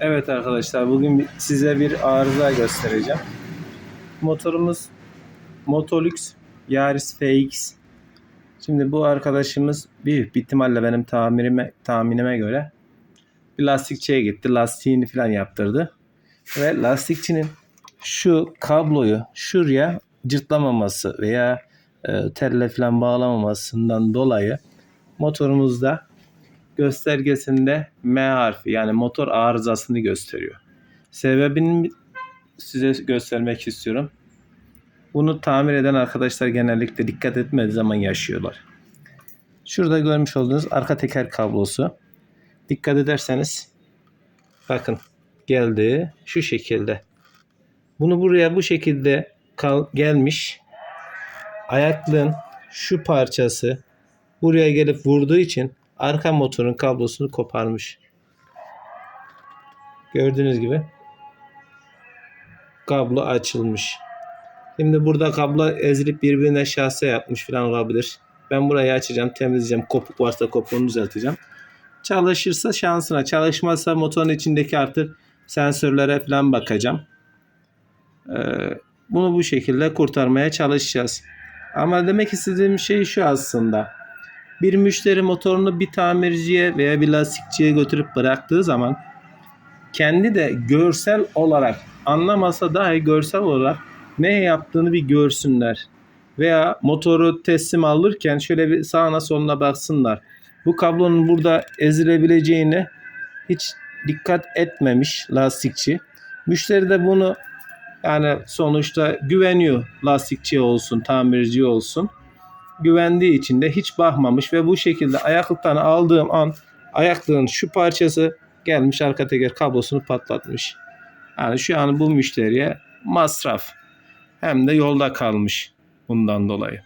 Evet arkadaşlar bugün size bir arıza göstereceğim. Motorumuz Motolux Yaris FX. Şimdi bu arkadaşımız bir ihtimalle benim tamirime, tahminime göre bir lastikçiye gitti. Lastiğini falan yaptırdı. Ve lastikçinin şu kabloyu şuraya cırtlamaması veya e, telle falan bağlamamasından dolayı motorumuzda göstergesinde M harfi yani motor arızasını gösteriyor. Sebebini size göstermek istiyorum. Bunu tamir eden arkadaşlar genellikle dikkat etmediği zaman yaşıyorlar. Şurada görmüş olduğunuz arka teker kablosu. Dikkat ederseniz bakın geldi şu şekilde. Bunu buraya bu şekilde gelmiş. Ayaklığın şu parçası buraya gelip vurduğu için arka motorun kablosunu koparmış. Gördüğünüz gibi kablo açılmış. Şimdi burada kablo ezilip birbirine şase yapmış falan olabilir. Ben burayı açacağım, temizleyeceğim. Kopuk varsa kopuğunu düzelteceğim. Çalışırsa şansına, çalışmazsa motorun içindeki artık sensörlere falan bakacağım. Ee, bunu bu şekilde kurtarmaya çalışacağız. Ama demek istediğim şey şu aslında. Bir müşteri motorunu bir tamirciye veya bir lastikçiye götürüp bıraktığı zaman kendi de görsel olarak anlamasa dahi görsel olarak ne yaptığını bir görsünler. Veya motoru teslim alırken şöyle bir sağına soluna baksınlar. Bu kablonun burada ezilebileceğini hiç dikkat etmemiş lastikçi. Müşteri de bunu yani sonuçta güveniyor lastikçi olsun, tamirci olsun. Güvendiği için de hiç bakmamış ve bu şekilde ayaklıktan aldığım an ayaklığın şu parçası gelmiş arka teker kablosunu patlatmış. Yani şu an bu müşteriye masraf hem de yolda kalmış bundan dolayı.